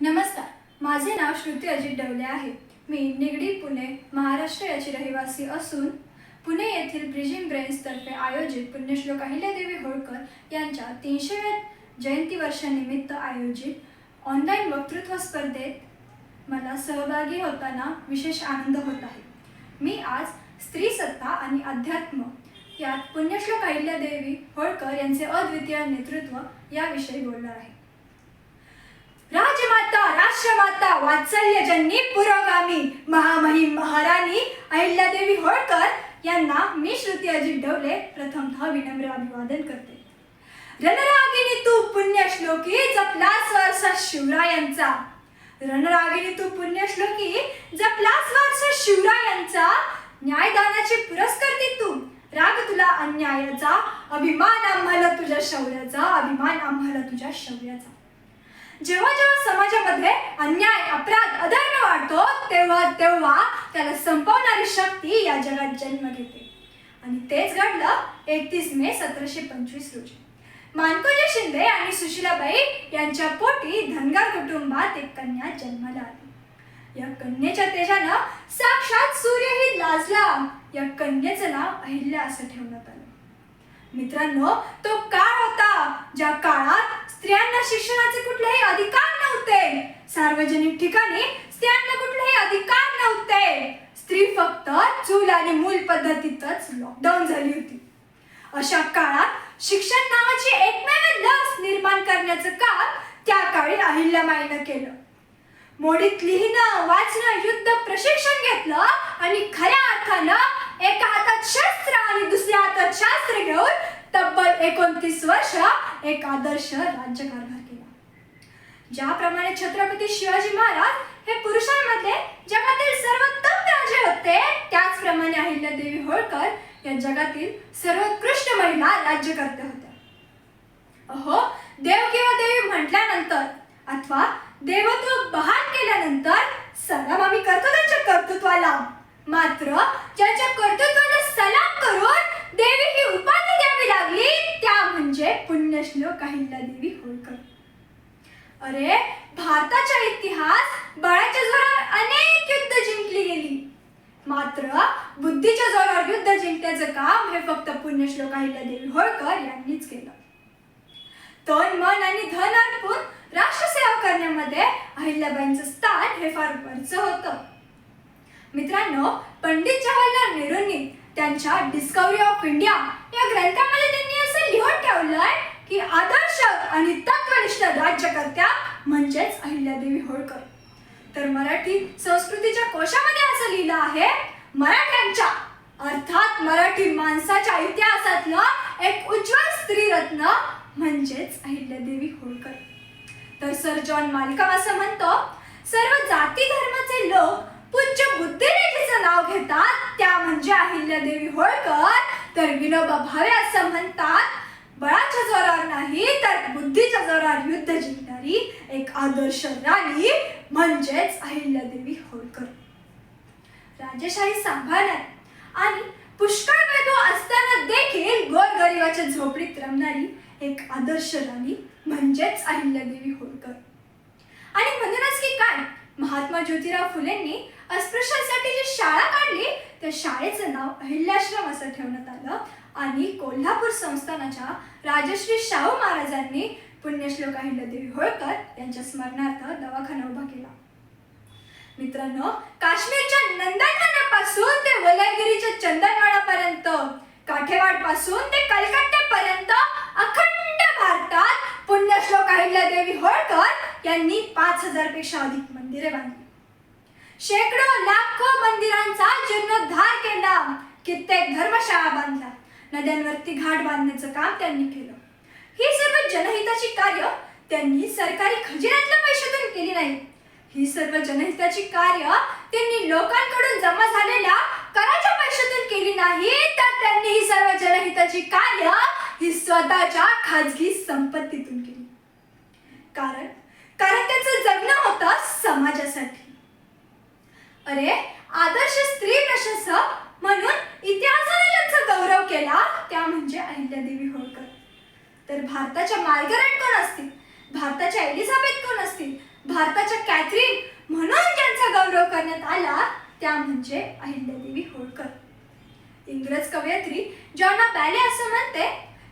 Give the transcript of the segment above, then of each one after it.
नमस्कार माझे नाव श्रुती अजित डवले आहे. मी निगडी पुणे महाराष्ट्र याची रहिवासी असून पुणे येथील ब्रिजिंग ब्रेन्स तर्फे आयोजित पुण्यश्लोक अहिल्यादेवी होळकर यांच्या तीनशेव्या जयंती वर्षानिमित्त आयोजित ऑनलाईन वक्तृत्व स्पर्धेत मला सहभागी होताना विशेष आनंद होत आहे. मी आज स्त्री सत्ता आणि अध्यात्म यात पुण्यश्लोक अहिल्यादेवी होळकर यांचे अद्वितीय नेतृत्व याविषयी बोलणार आहे. राजमाता राष्ट्रमाता वात्सल्यजन्नी पुरोगामी महामहिम महाराणी अहिल्यादेवी होळकर यांना मी श्रुती अजित डवले प्रथमतः विनम्र अभिवादन करते. रणरागिनी तू पुण्यश्लोकी जपला वारसा शिवरायांचा रणरागिनी तू पुण्यश्लोकी जपला वारसा शिवरायांचा न्यायदानाची पुरस्कर्ती तू. राग तुला अन्यायाचा अभिमान आम्हाला तुझ्या शौर्याचा अभिमान आम्हाला तुझ्या शौर्याचा. जेव्हा जेव्हा समाजामध्ये अन्याय अपराध अधर्म वाढतो तेव्हा तेव्हा त्याला संपवणारी शक्ती या जगात जन्म घेते. आणि तेच घडलं एकतीस मे सतराशे पंचवीस रोजी. मानकोजी शिंदे आणि सुशीलाबाई यांच्या पोटी धनगर कुटुंबात एक कन्या जन्माला आली. या कन्येच्या तेजानं साक्षात सूर्यही लाजला. या कन्येचं नाव अहिल्या असं ठेवण्यात आलं. मित्रांनो तो काळ होता ज्या काळात स्त्रियांना शिक्षणाचे कुठलेही अधिकार नव्हते. सार्वजनिक ठिकाणी स्त्रियांना कुठलेही अधिकार नव्हते. स्त्री फक्त चूल आणि मूल पद्धतीतच लॉकडाऊन झाली होती. अशा काळात शिक्षण नावाची एकमेव लस निर्माण करण्याचं काम त्या काळी अहिल्याबाईनं केलं. मोडीत लिहिणं वाचणं युद्ध प्रशिक्षण घेतलं आणि खऱ्या अर्थानं एका हातात शस्त्र आणि दुसऱ्या हातात शास्त्र घेऊन तब्बल एकोणतीस वर्ष एक आदर्श राज्यकारभार केला. ज्याप्रमाणे छत्रपती शिवाजी महाराज हे पुरुषांमध्ये जगातील सर्वोत्तम राजे होते त्याचप्रमाणे अहिल्यादेवी होळकर या जगातील सर्वोत्कृष्ट महिला राज्यकर्त्या होत्या. अहो देव किंवा देवी म्हटल्यानंतर अथवा देवत्व बहाल केल्यानंतर सलाम आम्ही करतो त्यांच्या कर्तृत्वाला. मात्र ज्यांच्या कर्तृत्वाला सलाम करून देवी ही उपाधी द्यावी लागली त्या म्हणजे पुण्यश्लोक अहिल्यादेवी होळकर अरे भारताचा इतिहास बळाच्या जोरावर अनेक युद्ध जिंकली गेली. मात्र बुद्धीच्या जोरावर युद्ध जिंकण्याचं काम हे फक्त पुण्यश्लोक अहिल्यादेवी होळकर यांनीच केलं. तन मन आणि धन अर्पून राष्ट्रसेवा करण्यामध्ये अहिल्याबाईंचं स्थान हे फार वरचं होतं. मित्रांनो पंडित जवाहरलाल नेहरूंनी त्यांच्या डिस्कवरी ऑफ इंडिया या ग्रंथामध्ये त्यांनी असं लिहून ठेवलंय की आदर्श आणि तत्वनिष्ठ राज्यकर्त्या म्हणजेच अहिल्यादेवी होळकर. तर मराठी संस्कृतीच्या कोशामध्ये असं लिहिलं आहे मराठ्यांच्या अर्थात मराठी माणसाच्या इतिहासातलं एक उज्ज्वल स्त्रीरत्न म्हणजेच अहिल्यादेवी होळकर. तर सर जॉन मालिकम असं म्हणतो सर्व जाती धर्माचे लोक पूज्य बुद्धिरेखेचं नाव घेतात त्या म्हणजे अहिल्यादेवी होळकर. तर विनोबा भावे असं म्हणतात बळाच्या जोरावर नाही तर बुद्धीच्या जोरावर युद्ध जिंकणारी एक आदर्श राणी म्हणजेच अहिल्यादेवी होळकर. राजेशाही सांभाळण्यात आणि पुष्कळ वैभव असताना देखील गोरगरिबाच्या झोपडीत रमणारी एक आदर्श राणी म्हणजेच अहिल्यादेवी होळकर. आणि म्हणूनच की काय महात्मा ज्योतिराव फुलेंनी अस्पृश्यांसाठी जी शाळा काढली त्या शाळेचं नाव अहिल्याश्रम असं ठेवण्यात आलं. आणि कोल्हापूर संस्थानाच्या राजश्री शाहू महाराजांनी पुण्यश्लोक अहिल्यादेवी होळकर यांच्या स्मरणार्थ दवाखाना उभा केला. मित्रांनो काश्मीरच्या नंदनवनापासून ते वलयगिरीच्या चंदनवाडापर्यंत काठेवाडपासून ते कलकत्त्यापर्यंत अखंड भारतात पुण्यश्लोक अहिल्यादेवी होळकर यांनी पाच हजारपेक्षा अधिक मंदिरे बांधली. शेकडो लाखो मंदिरांचा जीर्णोद्धार केला. कित्येक धर्मशाळा बांधल्या. नद्यांवरती घाट बांधण्याचं काम त्यांनी केलं. ही सर्व जनहिताची कार्य त्यांनी सरकारी खजिन्यातल्या पैशातून केली नाही. ही सर्व जनहिताची कार्य त्यांनी लोकांकडून जमा झालेल्या कराच्या पैशातून केली नाही तर त्यांनी ही सर्व जनहिताची कार्य ही स्वतःच्या खाजगी संपत्तीतून केली. कारण कारण त्यांचं जगणं होतं समाजासाठी. अरे आदर्श स्त्री प्रशंसक म्हणून इतिहासाने ज्यांचा गौरव केला त्या म्हणजे अहिल्यादेवी होळकर तर भारताच्या मार्गरेट कोण असतील? भारताच्या एलिझाबेथ कोण असतील? भारताच्या कॅथरीन म्हणून ज्यांचा गौरव करण्यात आला त्या म्हणजे अहिल्यादेवी होळकर. इंग्रज कवयत्री जॉना बॅले असं म्हणते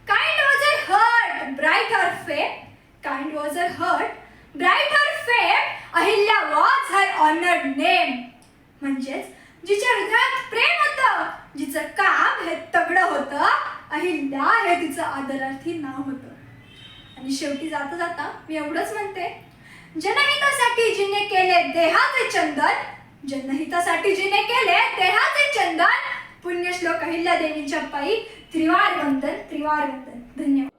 kind was a heart bright her fame kind was a heart bright her fame Ahilya was her honoured name म्हणजेच जिच्या हृदयात प्रेम होतं जिचं काम हे तगडं होतं अहिल्या हे तिचं आदरार्थी नाव होतं. आणि शेवटी जाता जाता मी एवढंच म्हणते जनहितासाठी जिने केले देहाचे चंदन जनहितासाठी जिने केले देहाचे चंदन पुण्यश्लोक अहिल्या देवीच्या पायी त्रिवार वंदन त्रिवार वंदन धन्यवाद.